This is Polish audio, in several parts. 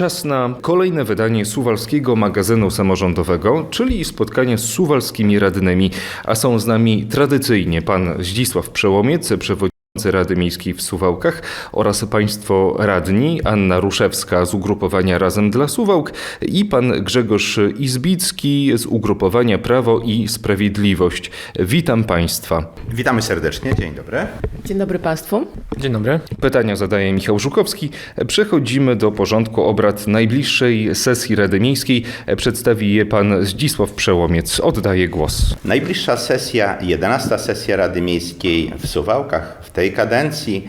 Czas na kolejne wydanie suwalskiego magazynu samorządowego, czyli spotkanie z suwalskimi radnymi, a są z nami tradycyjnie pan Zdzisław Przełomiec, przewodniczący Rady Miejskiej w Suwałkach oraz państwo radni, Anna Ruszewska z ugrupowania Razem dla Suwałk i pan Grzegorz Izbicki z ugrupowania Prawo i Sprawiedliwość. Witam państwa. Witamy serdecznie, dzień dobry. Dzień dobry Państwu. Dzień dobry. Pytania zadaje Michał Żukowski. Przechodzimy do porządku obrad najbliższej sesji Rady Miejskiej. Przedstawi je pan Zdzisław Przełomiec. Oddaję głos. Najbliższa sesja, 11 sesja Rady Miejskiej w Suwałkach w tej kadencji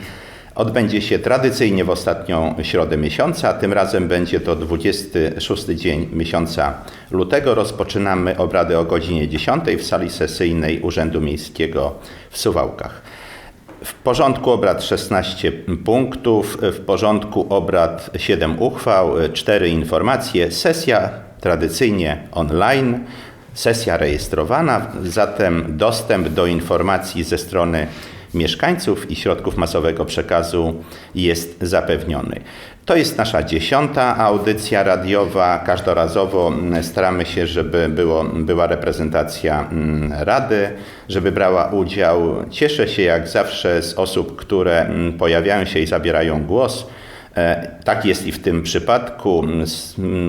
odbędzie się tradycyjnie w ostatnią środę miesiąca. Tym razem będzie to 26 dzień miesiąca lutego. Rozpoczynamy obrady o godzinie 10 w sali sesyjnej Urzędu Miejskiego w Suwałkach. W porządku obrad 16 punktów, w porządku obrad 7 uchwał, 4 informacje, sesja tradycyjnie online, sesja rejestrowana, zatem dostęp do informacji ze strony mieszkańców i środków masowego przekazu jest zapewniony. To jest nasza dziesiąta audycja radiowa. Każdorazowo staramy się, żeby było, była reprezentacja Rady, żeby brała udział. Cieszę się jak zawsze z osób, które pojawiają się i zabierają głos. E, Tak jest i w tym przypadku.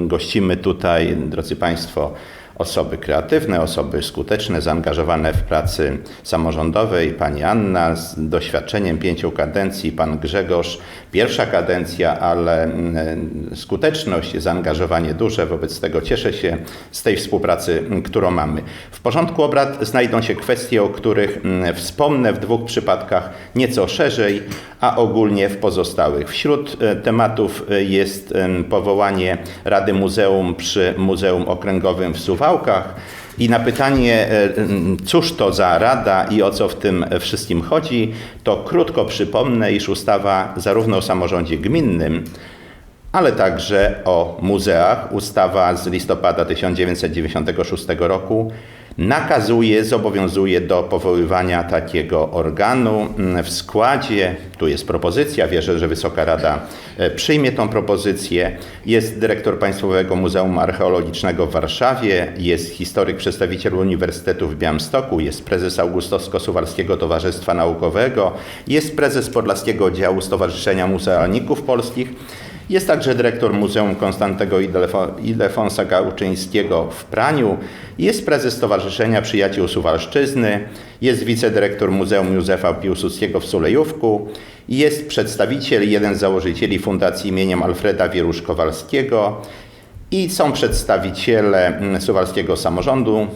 Gościmy tutaj, drodzy Państwo, osoby kreatywne, osoby skuteczne, zaangażowane w pracy samorządowej. Pani Anna z doświadczeniem pięciu kadencji, pan Grzegorz, pierwsza kadencja, ale mm, skuteczność, zaangażowanie duże, wobec tego cieszę się z tej współpracy, mm, którą mamy. W porządku obrad znajdą się kwestie, o których mm, wspomnę w dwóch przypadkach nieco szerzej, a ogólnie w pozostałych. Wśród e, tematów e, jest powołanie Rady Muzeum przy Muzeum Okręgowym w I na pytanie, e, cóż to za rada i o co w tym wszystkim chodzi, to krótko przypomnę, iż ustawa zarówno o samorządzie gminnym, ale także o muzeach, ustawa z listopada 1996 roku, nakazuje, zobowiązuje do powoływania takiego organu w składzie. Tu jest propozycja, wierzę, że Wysoka Rada e, przyjmie tą propozycję. Jest dyrektor Państwowego Muzeum Archeologicznego w Warszawie, jest historyk przedstawiciel Uniwersytetu w Białymstoku, jest prezes Augustowsko-Suwalskiego Towarzystwa Naukowego, jest prezes Podlaskiego Oddziału Stowarzyszenia Muzealników Polskich. Jest także dyrektor Muzeum Konstantego Ildefonsa Gałczyńskiego w Praniu, jest prezes Stowarzyszenia Przyjaciół Suwalszczyzny, jest wicedyrektor Muzeum Józefa Piłsudskiego w Sulejówku, jest przedstawiciel, jeden z założycieli Fundacji imieniem Alfreda Wierusz-Kowalskiego i są przedstawiciele Suwalskiego Samorządu,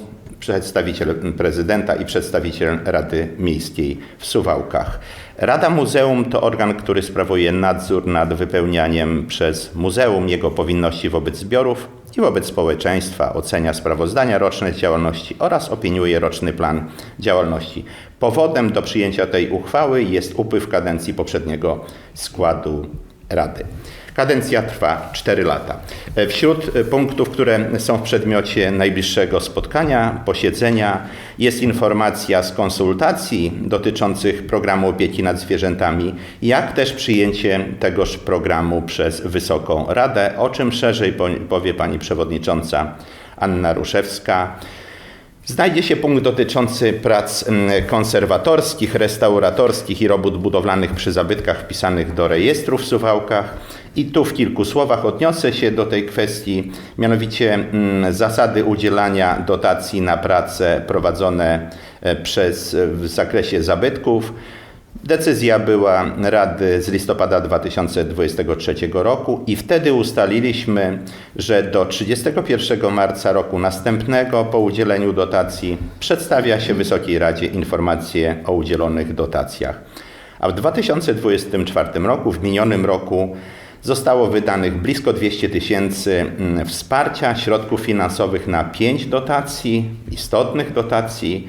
przedstawiciel prezydenta i przedstawiciel Rady Miejskiej w Suwałkach. Rada Muzeum to organ, który sprawuje nadzór nad wypełnianiem przez muzeum jego powinności wobec zbiorów i wobec społeczeństwa, ocenia sprawozdania roczne z działalności oraz opiniuje roczny plan działalności. Powodem do przyjęcia tej uchwały jest upływ kadencji poprzedniego składu Rady. Kadencja trwa 4 lata. Wśród punktów, które są w przedmiocie najbliższego spotkania, posiedzenia, jest informacja z konsultacji dotyczących programu opieki nad zwierzętami, jak też przyjęcie tegoż programu przez Wysoką Radę, o czym szerzej powie pani przewodnicząca Anna Ruszewska. Znajdzie się punkt dotyczący prac konserwatorskich, restauratorskich i robót budowlanych przy zabytkach wpisanych do rejestru w Suwałkach. I tu w kilku słowach odniosę się do tej kwestii, mianowicie zasady udzielania dotacji na prace prowadzone e, przez w zakresie zabytków. Decyzja była Rady z listopada 2023 roku i wtedy ustaliliśmy, że do 31 marca roku następnego po udzieleniu dotacji przedstawia się Wysokiej Radzie informacje o udzielonych dotacjach. A w 2024 roku, w minionym roku, zostało wydanych blisko 200 tysięcy wsparcia środków finansowych na pięć dotacji, istotnych dotacji.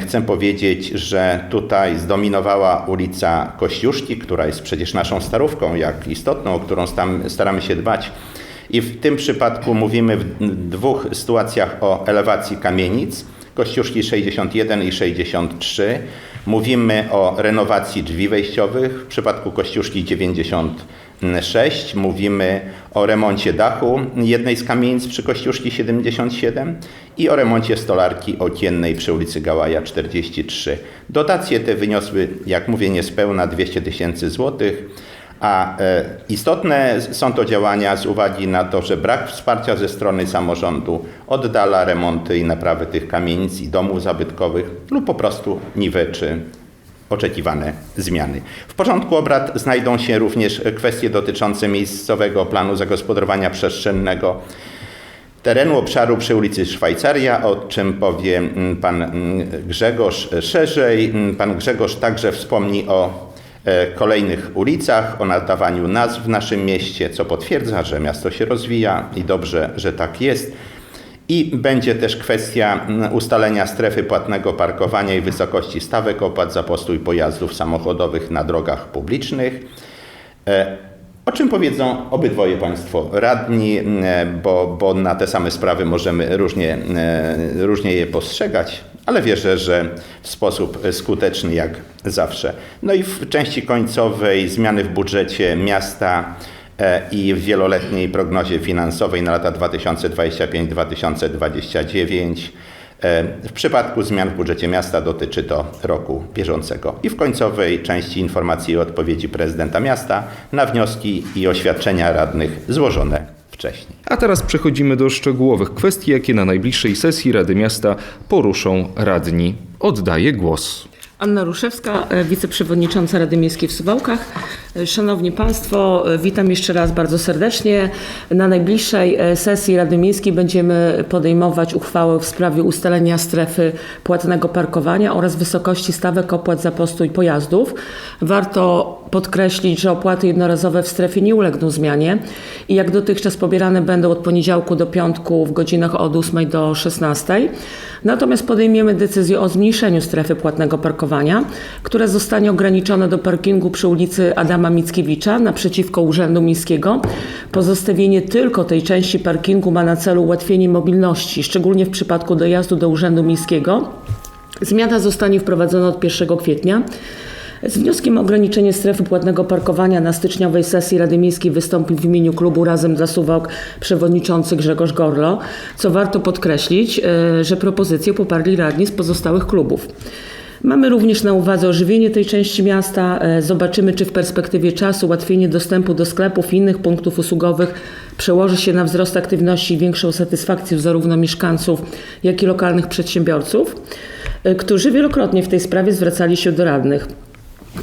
Chcę powiedzieć, że tutaj zdominowała ulica Kościuszki, która jest przecież naszą starówką, jak istotną, o którą staramy się dbać. I w tym przypadku mówimy w dwóch sytuacjach o elewacji kamienic. Kościuszki 61 i 63. Mówimy o renowacji drzwi wejściowych. W przypadku Kościuszki 90 6 mówimy o remoncie dachu jednej z kamienic przy Kościuszki 77 i o remoncie stolarki okiennej przy ulicy Gałaja 43. Dotacje te wyniosły, jak mówię, niespełna 200 tysięcy złotych. A e, istotne są to działania z uwagi na to, że brak wsparcia ze strony samorządu oddala remonty i naprawy tych kamienic i domów zabytkowych lub po prostu niweczy oczekiwane zmiany. W porządku obrad znajdą się również kwestie dotyczące miejscowego planu zagospodarowania przestrzennego terenu obszaru przy ulicy Szwajcaria, o czym powie mm, pan mm, Grzegorz szerzej. Mm, Pan Grzegorz także wspomni o e, kolejnych ulicach, o nadawaniu nazw w naszym mieście, co potwierdza, że miasto się rozwija i dobrze, że tak jest. I będzie też kwestia mm, ustalenia strefy płatnego parkowania i wysokości stawek opłat za postój pojazdów samochodowych na drogach publicznych. E, O czym powiedzą obydwoje Państwo radni, mm, bo, bo na te same sprawy możemy różnie, e, różnie je postrzegać, ale wierzę, że w sposób skuteczny jak zawsze. No i w części końcowej zmiany w budżecie miasta e, i w wieloletniej prognozie finansowej na lata 2025-2029. E, W przypadku zmian w budżecie miasta dotyczy to roku bieżącego. I w końcowej części informacji i odpowiedzi prezydenta miasta na wnioski i oświadczenia radnych złożone wcześniej. A teraz przechodzimy do szczegółowych kwestii, jakie na najbliższej sesji Rady Miasta poruszą radni. Oddaję głos. Anna Ruszewska, e, wiceprzewodnicząca Rady Miejskiej w Suwałkach. E, Szanowni Państwo, e, witam jeszcze raz bardzo serdecznie. Na najbliższej sesji Rady Miejskiej będziemy podejmować uchwałę w sprawie ustalenia strefy płatnego parkowania oraz wysokości stawek opłat za postój pojazdów. Warto podkreślić, że opłaty jednorazowe w strefie nie ulegną zmianie i jak dotychczas pobierane będą od poniedziałku do piątku w godzinach od 8 do 16. Natomiast podejmiemy decyzję o zmniejszeniu strefy płatnego parkowania, które zostanie ograniczone do parkingu przy ulicy Adama Mickiewicza naprzeciwko Urzędu Miejskiego. Pozostawienie tylko tej części parkingu ma na celu ułatwienie mobilności, szczególnie w przypadku dojazdu do Urzędu Miejskiego. Zmiana zostanie wprowadzona od 1 kwietnia. Z wnioskiem o ograniczenie strefy płatnego parkowania na styczniowej sesji Rady Miejskiej wystąpił w imieniu klubu Razem dla Suwałk przewodniczący Grzegorz Gorlo, co warto podkreślić, e, że propozycję poparli radni z pozostałych klubów. Mamy również na uwadze ożywienie tej części miasta. E, Zobaczymy, czy w perspektywie czasu ułatwienie dostępu do sklepów i innych punktów usługowych przełoży się na wzrost aktywności i większą satysfakcję zarówno mieszkańców, jak i lokalnych przedsiębiorców, e, którzy wielokrotnie w tej sprawie zwracali się do radnych.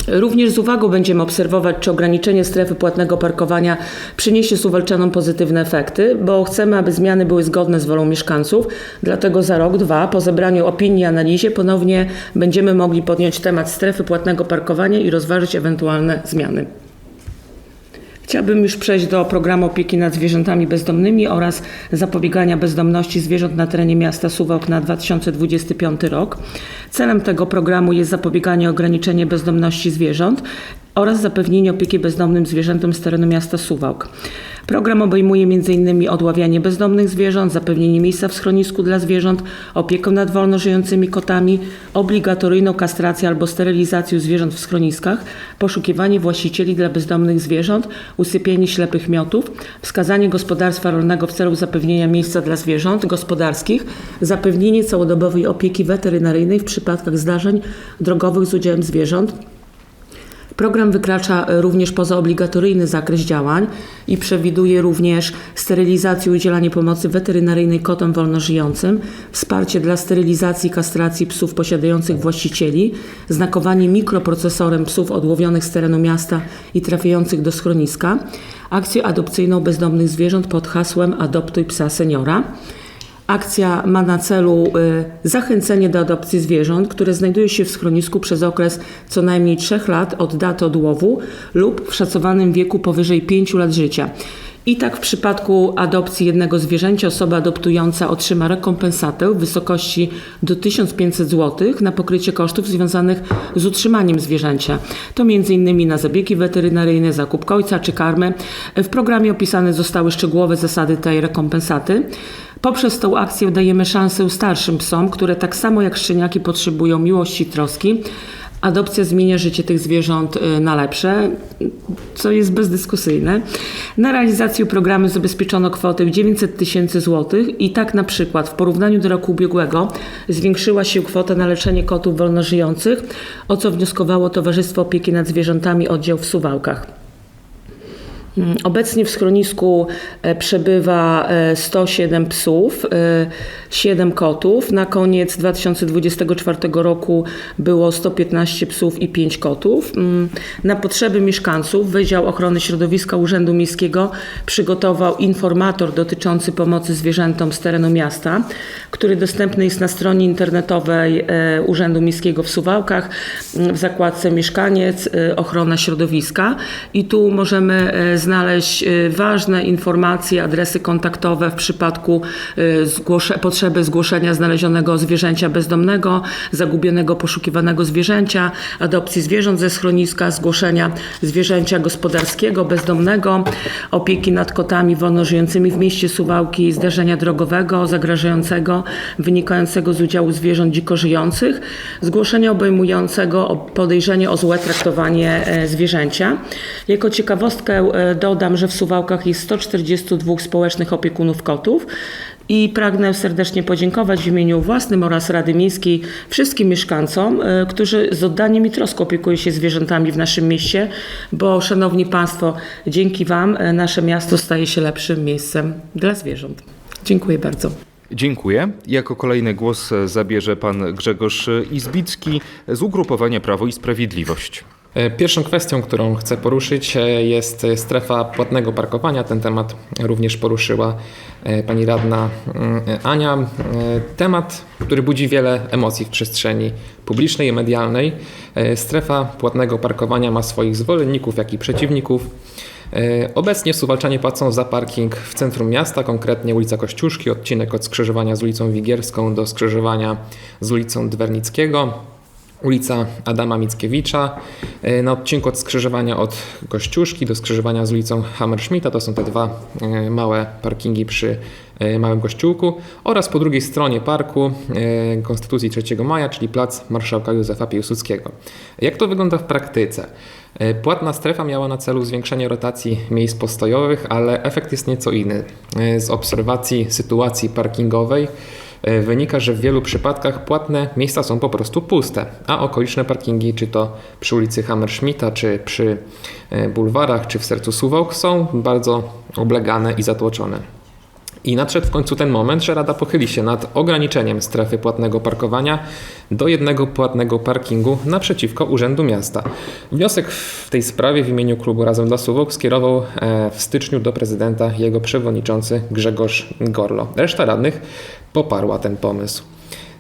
Również z uwagą będziemy obserwować, czy ograniczenie strefy płatnego parkowania przyniesie Suwalczanom pozytywne efekty, bo chcemy, aby zmiany były zgodne z wolą mieszkańców. Dlatego za rok, dwa, po zebraniu opinii i analizie ponownie będziemy mogli podjąć temat strefy płatnego parkowania i rozważyć ewentualne zmiany. Chciałabym już przejść do programu opieki nad zwierzętami bezdomnymi oraz zapobiegania bezdomności zwierząt na terenie miasta Suwałk na 2025 rok. Celem tego programu jest zapobieganie ograniczenie bezdomności zwierząt oraz zapewnienie opieki bezdomnym zwierzętom z terenu miasta Suwałk. Program obejmuje m.in. odławianie bezdomnych zwierząt, zapewnienie miejsca w schronisku dla zwierząt, opiekę nad wolno żyjącymi kotami, obligatoryjną kastrację albo sterylizację zwierząt w schroniskach, poszukiwanie właścicieli dla bezdomnych zwierząt, usypienie ślepych miotów, wskazanie gospodarstwa rolnego w celu zapewnienia miejsca dla zwierząt gospodarskich, zapewnienie całodobowej opieki weterynaryjnej w przypadkach zdarzeń drogowych z udziałem zwierząt, Program wykracza e, również poza obligatoryjny zakres działań i przewiduje również sterylizację i udzielanie pomocy weterynaryjnej kotom wolnożyjącym, wsparcie dla sterylizacji i kastracji psów posiadających właścicieli, znakowanie mikroprocesorem psów odłowionych z terenu miasta i trafiających do schroniska, akcję adopcyjną bezdomnych zwierząt pod hasłem Adoptuj psa seniora. Akcja ma na celu y, zachęcenie do adopcji zwierząt, które znajduje się w schronisku przez okres co najmniej 3 lat od daty odłowu lub w szacowanym wieku powyżej 5 lat życia. I tak w przypadku adopcji jednego zwierzęcia osoba adoptująca otrzyma rekompensatę w wysokości do 1500 zł na pokrycie kosztów związanych z utrzymaniem zwierzęcia. To m.in. na zabiegi weterynaryjne, zakup końca czy karmy. W programie opisane zostały szczegółowe zasady tej rekompensaty. Poprzez tą akcję dajemy szansę starszym psom, które tak samo jak szczeniaki potrzebują miłości i troski, Adopcja zmienia życie tych zwierząt y, na lepsze, co jest bezdyskusyjne. Na realizację programu zabezpieczono kwotę 900 tysięcy złotych i tak na przykład w porównaniu do roku ubiegłego zwiększyła się kwota na leczenie kotów wolnożyjących, o co wnioskowało Towarzystwo Opieki nad Zwierzętami oddział w Suwałkach. Obecnie w schronisku e, przebywa e, 107 psów, e, 7 kotów. Na koniec 2024 roku było 115 psów i 5 kotów. Mm, Na potrzeby mieszkańców Wydział Ochrony Środowiska Urzędu Miejskiego przygotował informator dotyczący pomocy zwierzętom z terenu miasta, który dostępny jest na stronie internetowej e, Urzędu Miejskiego w Suwałkach w zakładce Mieszkaniec, e, Ochrona Środowiska i tu możemy e, znaleźć e, ważne informacje, adresy kontaktowe w przypadku e, zgłosze, potrzeby zgłoszenia znalezionego zwierzęcia bezdomnego, zagubionego, poszukiwanego zwierzęcia, adopcji zwierząt ze schroniska, zgłoszenia zwierzęcia gospodarskiego, bezdomnego, opieki nad kotami wolnożyjącymi w mieście Suwałki, zdarzenia drogowego zagrażającego wynikającego z udziału zwierząt dziko żyjących, zgłoszenia obejmującego podejrzenie o złe traktowanie e, zwierzęcia. Jako ciekawostkę e, dodam, że w Suwałkach jest 142 społecznych opiekunów kotów. I pragnę serdecznie podziękować w imieniu własnym oraz Rady Miejskiej wszystkim mieszkańcom, e, którzy z oddaniem i troską opiekują się zwierzętami w naszym mieście, bo szanowni Państwo, dzięki Wam e, nasze miasto staje się lepszym miejscem dla zwierząt. Dziękuję bardzo. Dziękuję. Jako kolejny głos zabierze pan Grzegorz Izbicki z ugrupowania Prawo i Sprawiedliwość. E, Pierwszą kwestią, którą chcę poruszyć, e, jest strefa płatnego parkowania. Ten temat również poruszyła e, pani radna mm, Ania. Temat, który budzi wiele emocji w przestrzeni publicznej i medialnej. Strefa płatnego parkowania ma swoich zwolenników, jak i przeciwników. Obecnie Suwalczanie płacą za parking w centrum miasta, konkretnie ulica Kościuszki, odcinek od skrzyżowania z ulicą Wigierską do skrzyżowania z ulicą Dwernickiego ulica Adama Mickiewicza. E, Na odcinku od skrzyżowania od Kościuszki do skrzyżowania z ulicą Hammerschmidta to są te dwa e, małe parkingi przy e, Małym Kościółku oraz po drugiej stronie parku Konstytucji 3 Maja, czyli plac Marszałka Józefa Piłsudskiego. Jak to wygląda w praktyce? Płatna strefa miała na celu zwiększenie rotacji miejsc postojowych, ale efekt jest nieco inny. Z obserwacji sytuacji parkingowej wynika, że w wielu przypadkach płatne miejsca są po prostu puste, a okoliczne parkingi, czy to przy ulicy Hammerschmidta, czy przy e, bulwarach, czy w sercu Suwałk są bardzo oblegane i zatłoczone. I nadszedł w końcu ten moment, że Rada pochyli się nad ograniczeniem strefy płatnego parkowania do jednego płatnego parkingu naprzeciwko Urzędu Miasta. Wniosek w tej sprawie w imieniu klubu Razem dla Suwałk skierował e, w styczniu do prezydenta jego przewodniczący Grzegorz Gorlo. Reszta radnych poparła ten pomysł.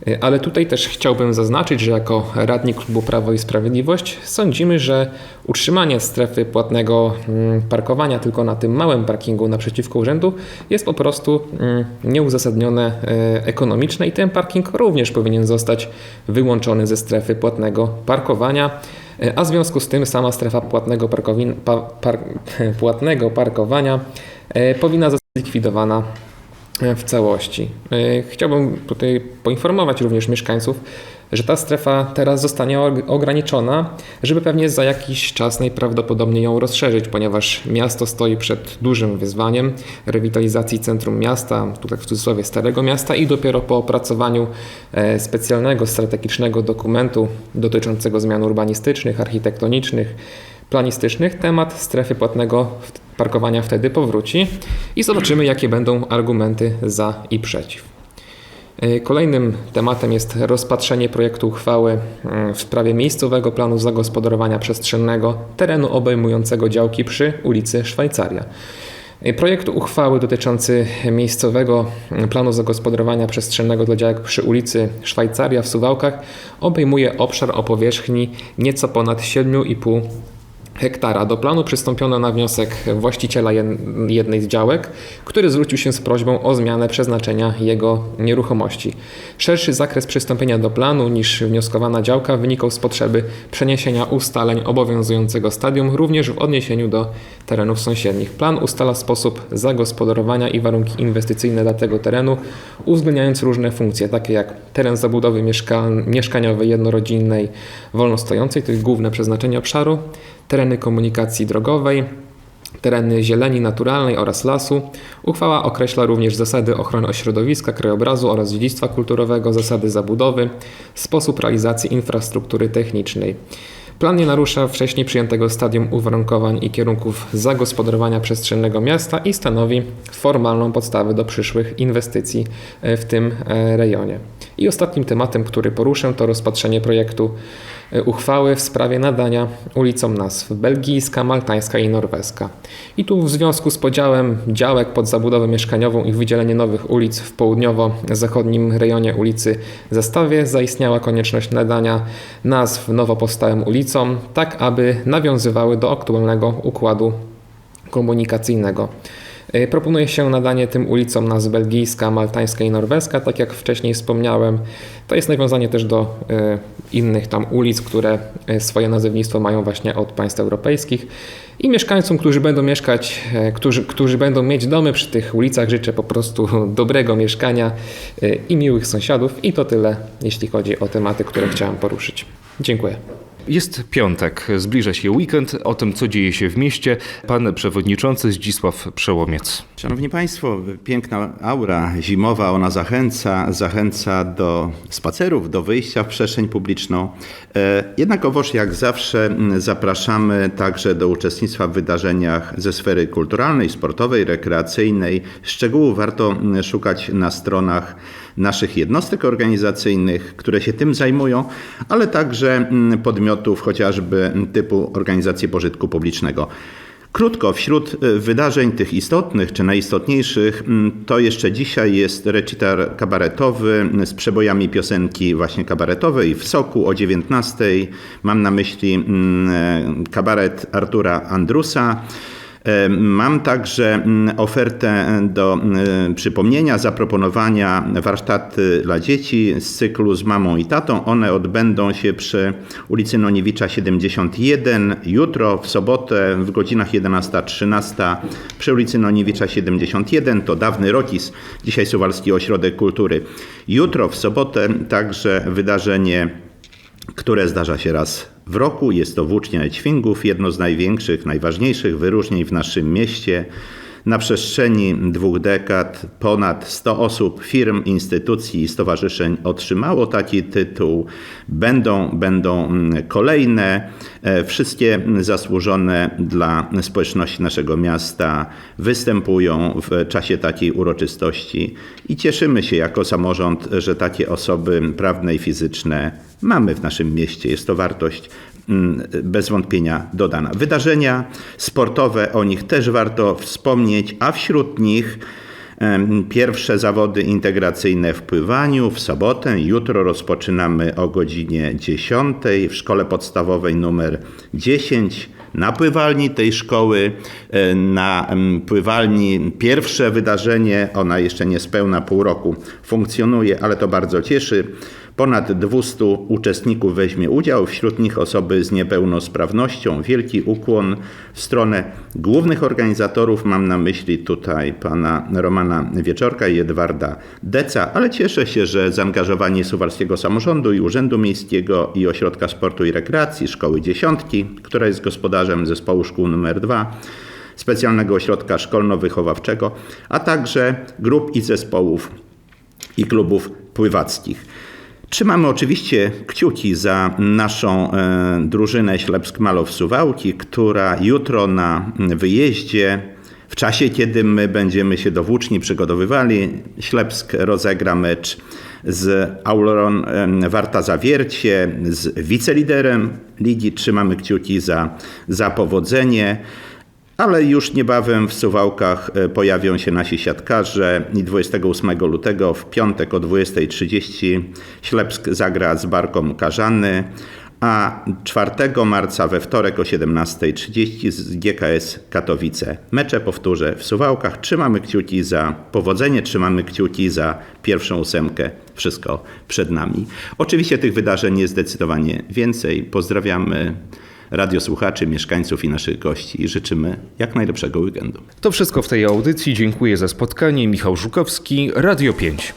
E, Ale tutaj też chciałbym zaznaczyć, że jako radni klubu Prawo i Sprawiedliwość sądzimy, że utrzymanie strefy płatnego mm, parkowania tylko na tym małym parkingu naprzeciwko urzędu jest po prostu mm, nieuzasadnione e, ekonomiczne i ten parking również powinien zostać wyłączony ze strefy płatnego parkowania. E, A w związku z tym sama strefa płatnego, pa, par, płatnego parkowania powinna zostać zlikwidowana w całości. E, Chciałbym tutaj poinformować również mieszkańców, że ta strefa teraz zostanie og- ograniczona, żeby pewnie za jakiś czas najprawdopodobniej ją rozszerzyć, ponieważ miasto stoi przed dużym wyzwaniem rewitalizacji centrum miasta, tutaj w cudzysłowie Starego Miasta i dopiero po opracowaniu e, specjalnego strategicznego dokumentu dotyczącego zmian urbanistycznych, architektonicznych, planistycznych, temat strefy płatnego parkowania wtedy powróci i zobaczymy, jakie będą argumenty za i przeciw. E, Kolejnym tematem jest rozpatrzenie projektu uchwały w sprawie miejscowego planu zagospodarowania przestrzennego terenu obejmującego działki przy ulicy Szwajcaria. E, Projekt uchwały dotyczący miejscowego planu zagospodarowania przestrzennego dla działek przy ulicy Szwajcaria w Suwałkach obejmuje obszar o powierzchni nieco ponad 7,5 hektara. Do planu przystąpiono na wniosek właściciela jed- jednej z działek, który zwrócił się z prośbą o zmianę przeznaczenia jego nieruchomości. Szerszy zakres przystąpienia do planu niż wnioskowana działka wynikał z potrzeby przeniesienia ustaleń obowiązującego stadium również w odniesieniu do terenów sąsiednich. Plan ustala sposób zagospodarowania i warunki inwestycyjne dla tego terenu, uwzględniając różne funkcje, takie jak teren zabudowy mieszka- mieszkaniowej jednorodzinnej wolnostojącej, to jest główne przeznaczenie obszaru, tereny komunikacji drogowej, tereny zieleni naturalnej oraz lasu. Uchwała określa również zasady ochrony środowiska, krajobrazu oraz dziedzictwa kulturowego, zasady zabudowy, sposób realizacji infrastruktury technicznej. Plan nie narusza wcześniej przyjętego stadium uwarunkowań i kierunków zagospodarowania przestrzennego miasta i stanowi formalną podstawę do przyszłych inwestycji e, w tym e, rejonie. I ostatnim tematem, który poruszę, to rozpatrzenie projektu uchwały w sprawie nadania ulicom nazw belgijska, maltańska i norweska. I tu w związku z podziałem działek pod zabudowę mieszkaniową i wydzielenie nowych ulic w południowo-zachodnim rejonie ulicy Zastawie zaistniała konieczność nadania nazw nowo powstałym ulicom, tak aby nawiązywały do aktualnego układu komunikacyjnego. Y, Proponuje się nadanie tym ulicom nazw belgijska, maltańska i norweska, tak jak wcześniej wspomniałem. To jest nawiązanie też do y, innych tam ulic, które y, swoje nazewnictwo mają właśnie od państw europejskich. I mieszkańcom, którzy będą mieszkać, e, którzy, którzy będą mieć domy przy tych ulicach, życzę po prostu dobrego mieszkania i miłych sąsiadów. I to tyle, jeśli chodzi o tematy, które chciałem poruszyć. Dziękuję. Jest piątek, zbliża się weekend. O tym, co dzieje się w mieście, pan przewodniczący Zdzisław Przełomiec. Szanowni Państwo, piękna aura zimowa, ona zachęca, zachęca do spacerów, do wyjścia w przestrzeń publiczną. E, Jednakowoż jak zawsze zapraszamy także do uczestnictwa w wydarzeniach ze sfery kulturalnej, sportowej, rekreacyjnej. Szczegółów warto szukać na stronach naszych jednostek organizacyjnych, które się tym zajmują, ale także m, podmiotów chociażby typu organizacje pożytku publicznego. Krótko, wśród y, wydarzeń tych istotnych czy najistotniejszych, mm, to jeszcze dzisiaj jest recital kabaretowy z przebojami piosenki właśnie kabaretowej w Soku o 19. Mam na myśli mm, e, kabaret Artura Andrusa. Mam także mm, ofertę do mm, przypomnienia, zaproponowania warsztaty dla dzieci z cyklu z mamą i tatą. One odbędą się przy ulicy Noniewicza 71 jutro, w sobotę w godzinach 11-13 przy ulicy Noniewicza 71. To dawny Rotis, dzisiaj Suwalski Ośrodek Kultury. Jutro w sobotę także wydarzenie które zdarza się raz w roku. Jest to Włócznia Ćwingów, jedno z największych, najważniejszych wyróżnień w naszym mieście. Na przestrzeni dwóch dekad ponad 100 osób, firm, instytucji i stowarzyszeń otrzymało taki tytuł. Będą, będą mm, kolejne. E, Wszystkie zasłużone dla społeczności naszego miasta występują w czasie takiej uroczystości i cieszymy się jako samorząd, że takie osoby prawne i fizyczne mamy w naszym mieście. Jest to wartość bez wątpienia dodana. Wydarzenia sportowe, o nich też warto wspomnieć, a wśród nich pierwsze zawody integracyjne w pływaniu w sobotę. Jutro rozpoczynamy o godzinie 10 w szkole podstawowej numer 10. Na pływalni tej szkoły, e, na pływalni pierwsze wydarzenie, ona jeszcze niespełna pół roku funkcjonuje, ale to bardzo cieszy. Ponad 200 uczestników weźmie udział, wśród nich osoby z niepełnosprawnością. Wielki ukłon w stronę głównych organizatorów. Mam na myśli tutaj pana Romana Wieczorka i Edwarda Deca, ale cieszę się, że zaangażowanie Suwalskiego Samorządu i Urzędu Miejskiego i Ośrodka Sportu i Rekreacji Szkoły Dziesiątki, która jest gospodarzem zespołu szkół nr 2, specjalnego ośrodka szkolno-wychowawczego, a także grup i zespołów i klubów pływackich. Trzymamy oczywiście kciuki za naszą e, drużynę Ślepsk-Malow Suwałki, która jutro na wyjeździe, w czasie kiedy my będziemy się do włóczni przygotowywali, Ślepsk rozegra mecz z Auroron e, Warta Zawiercie, z wiceliderem ligi. Trzymamy kciuki za, za powodzenie. Ale już niebawem w Suwałkach e, pojawią się nasi siatkarze i 28 lutego w piątek o 20.30 Ślepsk zagra z Barką Karzany, a 4 marca we wtorek o 17.30 z GKS Katowice. Mecze powtórzę w Suwałkach. Trzymamy kciuki za powodzenie, trzymamy kciuki za pierwszą ósemkę. Wszystko przed nami. Oczywiście tych wydarzeń jest zdecydowanie więcej. Pozdrawiamy radiosłuchaczy, mieszkańców i naszych gości życzymy jak najlepszego weekendu. To wszystko w tej audycji. Dziękuję za spotkanie. Michał Żukowski, Radio 5.